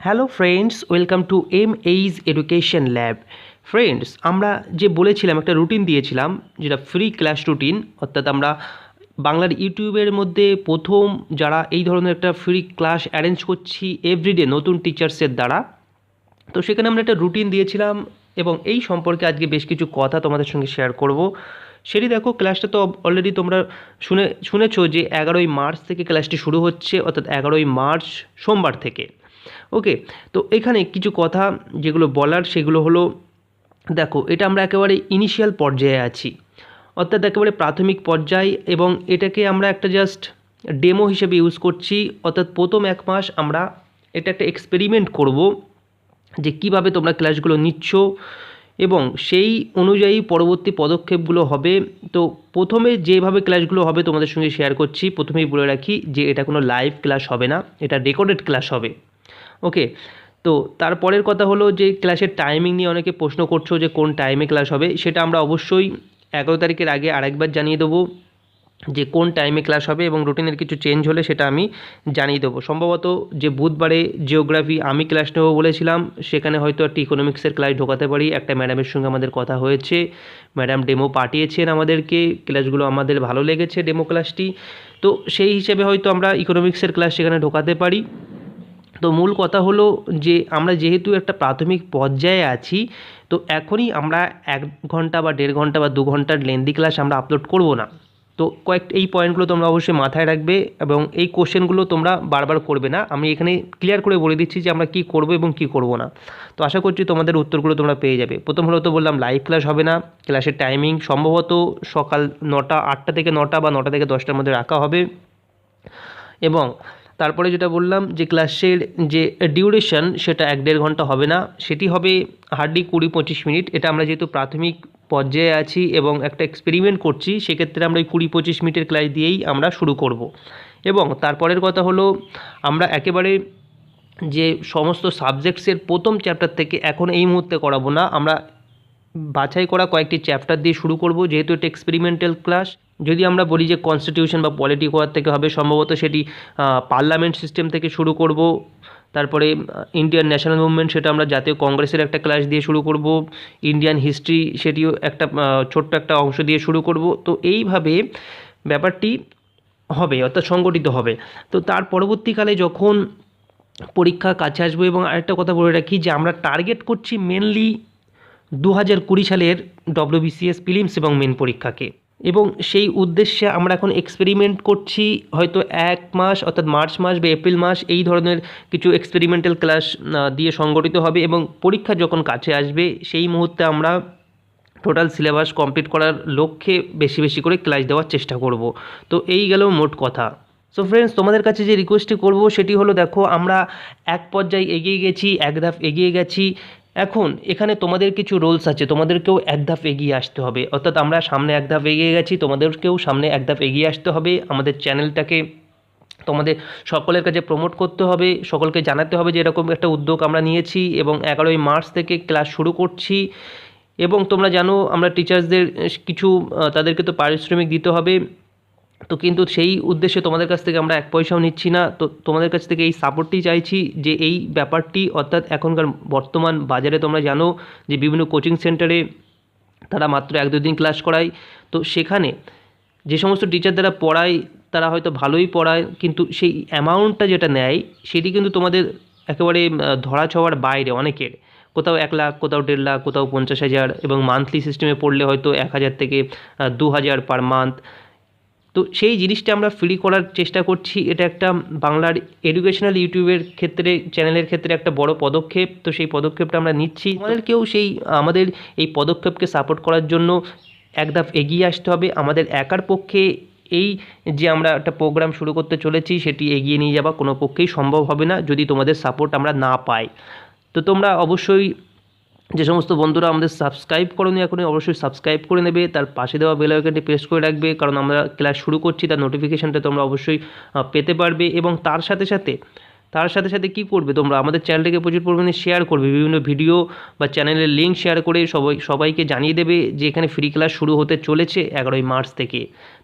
Hello friends welcome to M H education lab friends আমরা যে বলেছিলাম, একটা রুটিন দিয়েছিলাম, যেটা ফ্রি ক্লাস রুটিন অর্থাৎ আমরা বাংলার ইউটিউবের মধ্যে প্রথম যারা এই ধরনের একটা ফ্রি ক্লাস অ্যারেঞ্জ করছি এভরিডে নতুন টিচার্সের দ্বারা, তো সেখানে আমরা একটা রুটিন দিয়েছিলাম এবং এই সম্পর্কে আজকে বেশ কিছু কথা তোমাদের সঙ্গে শেয়ার করব। সেটি দেখো ক্লাসটা তো অলরেডি তোমরা শুনে, শুনেছো যে এগারোই মার্চ থেকে ক্লাসটি শুরু হচ্ছে, অর্থাৎ এগারোই মার্চ সোমবার থেকে। ওকে তো এখানে কিছু কথা যেগুলো বলার, সেগুলো হলো, দেখো, এটা আমরা একেবারে ইনিশিয়াল পর্যায়ে আছি। অর্থাৎ একেবারে প্রাথমিক পর্যায় এবং এটাকে আমরা একটা জাস্ট ডেমো হিসেবে ইউজ করছি। অর্থাৎ প্রথম এক মাস আমরা এটা একটা এক্সপেরিমেন্ট করব যে কীভাবে তোমরা ক্লাসগুলো নিচ্ছ এবং সেই অনুযায়ী পরবর্তী পদক্ষেপগুলো হবে। তো প্রথমে যেভাবে ক্লাসগুলো হবে তোমাদের সঙ্গে শেয়ার করছি, প্রথমেই বলে রাখি যে এটা কোনো লাইভ ক্লাস হবে না, এটা রেকর্ডেড ক্লাস হবে। ওকে তো তারপরের কথা হলো যে ক্লাসের টাইমিং নিয়ে অনেকে প্রশ্ন করছ যে কোন টাইমে ক্লাস হবে, সেটা আমরা অবশ্যই এগারো তারিখের আগে আরেকবার জানিয়ে দেবো যে কোন টাইমে ক্লাস হবে এবং রুটিনের কিছু চেঞ্জ হলে সেটা আমি জানিয়ে দেবো। সম্ভবত যে বুধবারে জিওগ্রাফি আমি ক্লাস নেব বলেছিলাম, সেখানে হয়তো একটা ইকোনমিক্সের ক্লাস ঢোকাতে পারি। একটা ম্যাডামের সঙ্গে আমাদের কথা হয়েছে ম্যাডাম ডেমো পাঠিয়েছেন আমাদেরকে ক্লাসগুলো আমাদের ভালো লেগেছে ডেমো ক্লাসটি তো সেই হিসেবে হয়তো আমরা ইকোনমিক্সের ক্লাস সেখানে ঢোকাতে পারি। তো মূল কথা হলো যে আমরা যেহেতু একটা প্রাথমিক পর্যায়ে আছি, তো এখনই আমরা এক ঘণ্টা বা দেড় ঘণ্টা বা দু ঘণ্টার লেন্দি ক্লাস আমরা আপলোড করব না। তো কয়েক, এই পয়েন্টগুলো তোমরা অবশ্যই মাথায় রাখবে এবং এই কোশ্চেনগুলো তোমরা বারবার করবে না। আমি এখানে ক্লিয়ার করে বলে দিচ্ছি যে আমরা কি করব এবং কি করব না। তো আশা করছি তোমাদের উত্তরগুলো তোমরা পেয়ে যাবে। প্রথম হলো তো বললাম লাইভ ক্লাস হবে না। ক্লাসের টাইমিং সম্ভবত সকাল নটা, আটটা থেকে নটা বা নটা থেকে দশটার মধ্যে রাখা হবে। এবং তারপরে যেটা বললাম যে ক্লাসের যে ডিউরেশন সেটা এক দেড় ঘণ্টা হবে না, সেটি হবে হার্ডলি কুড়ি পঁচিশ মিনিট। এটা আমরা যেহেতু প্রাথমিক পর্যায়ে আছি এবং একটা এক্সপেরিমেন্ট করছি, সেক্ষেত্রে আমরা ওই কুড়ি পঁচিশ মিনিটের ক্লাস দিয়েই আমরা শুরু করব। এবং তারপরের কথা হলো, আমরা একেবারে যে সমস্ত সাবজেক্টসের প্রথম চ্যাপ্টার থেকে এখন এই মুহূর্তে করাবো না। আমরা বাছাই করা কয়েকটি চ্যাপ্টার দিয়ে শুরু করব, যেহেতু এটা এক্সপেরিমেন্টাল ক্লাস যদি আমরা বলি যে কনস্টিটিউশন বা পলিটি করার থেকে হবে, সম্ভবত সেটি পার্লামেন্ট সিস্টেম থেকে শুরু করব, তারপরে ইন্ডিয়ান ন্যাশনাল মুভমেন্ট সেটা আমরা জাতীয় কংগ্রেসের একটা ক্লাস দিয়ে শুরু করব ইন্ডিয়ান হিস্ট্রি সেটিও একটা ছোট্ট একটা অংশ দিয়ে শুরু করব, তো এইভাবে ব্যাপারটি হবে, অর্থাৎ সংগঠিত হবে। তো তার পরবর্তীকালে যখন পরীক্ষা কাছে আসব এবং আরেকটা কথা বলে রাখি যে আমরা টার্গেট করছি মেনলি দু হাজার কুড়ি সালের ডব্লিউবিসিএস ফিলিমস এবং মেন পরীক্ষাকে। এবং সেই উদ্দেশ্যে আমরা এখন এক্সপেরিমেন্ট করছি, হয়তো এক মাস অর্থাৎ মার্চ মাস বা এপ্রিল মাস এই ধরনের কিছু এক্সপেরিমেন্টাল ক্লাস দিয়ে সংগঠিত হবে এবং পরীক্ষা যখন কাছে আসবে, সেই মুহূর্তে আমরা টোটাল সিলেবাস কমপ্লিট করার লক্ষ্যে বেশি বেশি করে ক্লাস দেওয়ার চেষ্টা করব। তো এই গেল মোট কথা। সো ফ্রেন্ডস তোমাদের কাছে যে রিকোয়েস্টটি করব, সেটি হলো দেখো, আমরা এক পর্যায়ে এগিয়ে গেছি, এক ধাপ এগিয়ে গেছি। এখন এখানে তোমাদের কিছু রোলস আছে, তোমাদেরকেও এক ধাপ এগিয়ে আসতে হবে। অর্থাৎ আমরা সামনে এক ধাপ এগিয়ে গেছি, তোমাদেরকেও সামনে এক ধাপ এগিয়ে আসতে হবে। আমাদের চ্যানেলটাকে তোমাদের সকলের কাছে প্রমোট করতে হবে, সকলকে জানাতে হবে যে এরকম একটা উদ্যোগ আমরা নিয়েছি এবং এগারোই মার্চ থেকে ক্লাস শুরু করছি। এবং তোমরা জানো, আমরা টিচার্সদের কিছু তাদেরকে তো পারিশ্রমিক দিতে হবে। তো কিন্তু সেই উদ্দেশ্যে তোমাদের কাছ থেকে আমরা এক পয়সাও নিচ্ছি না। তো তোমাদের কাছ থেকে এই সাপোর্টটি চাইছি যে এই ব্যাপারটি, অর্থাৎ এখনকার বর্তমান বাজারে তোমরা জানো যে বিভিন্ন কোচিং সেন্টারে তারা মাত্র এক দুদিন ক্লাস করায়। তো সেখানে যে সমস্ত টিচার দ্বারা পড়ায়, তারা হয়তো ভালোই পড়ায়, কিন্তু সেই অ্যামাউন্টটা যেটা নেয়, সেটি কিন্তু তোমাদের একেবারে ধরা ছোঁয়ার বাইরে অনেকের। কোথাও এক লাখ, কোথাও দেড় লাখ, কোথাও পঞ্চাশ হাজার এবং মান্থলি সিস্টেমে পড়লে হয়তো এক হাজার থেকে দু হাজার পার মান্থ তো সেই জিনিসটা আমরা ফ্রি করার চেষ্টা করছি। এটা একটা বাংলার এডুকেশনাল ইউটিউবের ক্ষেত্রে চ্যানেলের ক্ষেত্রে একটা বড় পদক্ষেপ। তো সেই পদক্ষেপটা আমরা নিচ্ছি। আমাদেরকেও সেই, আমাদের এই পদক্ষেপকে সাপোর্ট করার জন্য এক ধাপ এগিয়ে আসতে হবে। আমাদের একার পক্ষে এই যে আমরা একটা প্রোগ্রাম শুরু করতে চলেছি, সেটি এগিয়ে নিয়ে যাওয়া কোনো পক্ষেই সম্ভব হবে না যদি তোমাদের সাপোর্ট আমরা না পাই। তো তোমরা অবশ্যই যে সমস্ত বন্ধুরা আমাদের সাবস্ক্রাইব করনি এখনই অবশ্যই সাবস্ক্রাইব করে নেবে, তার পাশে দেওয়া বেল আইকনটি প্রেস করে রাখবে, কারণ আমরা ক্লাস শুরু করছি, তার নোটিফিকেশানটা তোমরা অবশ্যই পেতে পারবে এবং তার সাথে সাথে, তার সাথে সাথে কি করবে তোমরা আমাদের চ্যানেলটাকে প্রচুর পরিমাণে শেয়ার করবে, বিভিন্ন ভিডিও বা চ্যানেলের লিঙ্ক শেয়ার করে সবাই, সবাইকে জানিয়ে দেবে যে এখানে ফ্রি ক্লাস শুরু হতে চলেছে এগারোই মার্চ থেকে।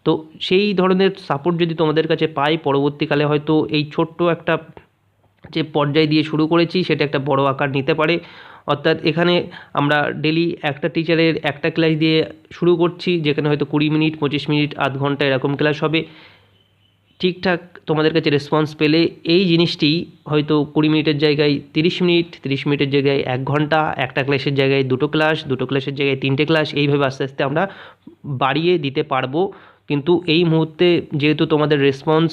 তো সেই ধরনের সাপোর্ট যদি তোমাদের কাছে পাই, পরবর্তীকালে হয়তো এই ছোট্ট একটা যে পর্যায় দিয়ে শুরু করেছি সেটা একটা বড় আকার নিতে পারে। অর্থাৎ এখানে আমরা ডেলি একটা টিচারের একটা ক্লাস দিয়ে শুরু করছি, যেখানে হয়তো কুড়ি মিনিট, পঁচিশ মিনিট, আধ ঘণ্টা এরকম ক্লাস হবে। ঠিকঠাক তোমাদের কাছে রেসপন্স পেলে এই জিনিসটি হয়তো কুড়ি মিনিটের জায়গায় তিরিশ মিনিট, তিরিশ মিনিটের জায়গায় এক ঘণ্টা, একটা ক্লাসের জায়গায় দুটো ক্লাস দুটো ক্লাসের জায়গায় তিনটে ক্লাস এইভাবে আস্তে আস্তে আমরা বাড়িয়ে দিতে পারব। কিন্তু এই মুহূর্তে যেহেতু তোমাদের রেসপন্স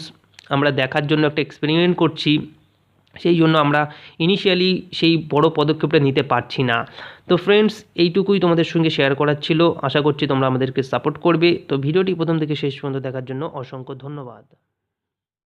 আমরা দেখার জন্য একটা এক্সপেরিমেন্ট করছি সেই জন্য আমরা ইনিশিয়ালি সেই বড় পদক্ষেপটা নিতে পারছি না। তো ফ্রেন্ডস এইটুকুই তোমাদের সঙ্গে শেয়ার করার ছিল। আশা করছি তোমরা আমাদেরকে সাপোর্ট করবে। তো ভিডিওটি প্রথম থেকে শেষ পর্যন্ত দেখার জন্য অসংখ্য ধন্যবাদ।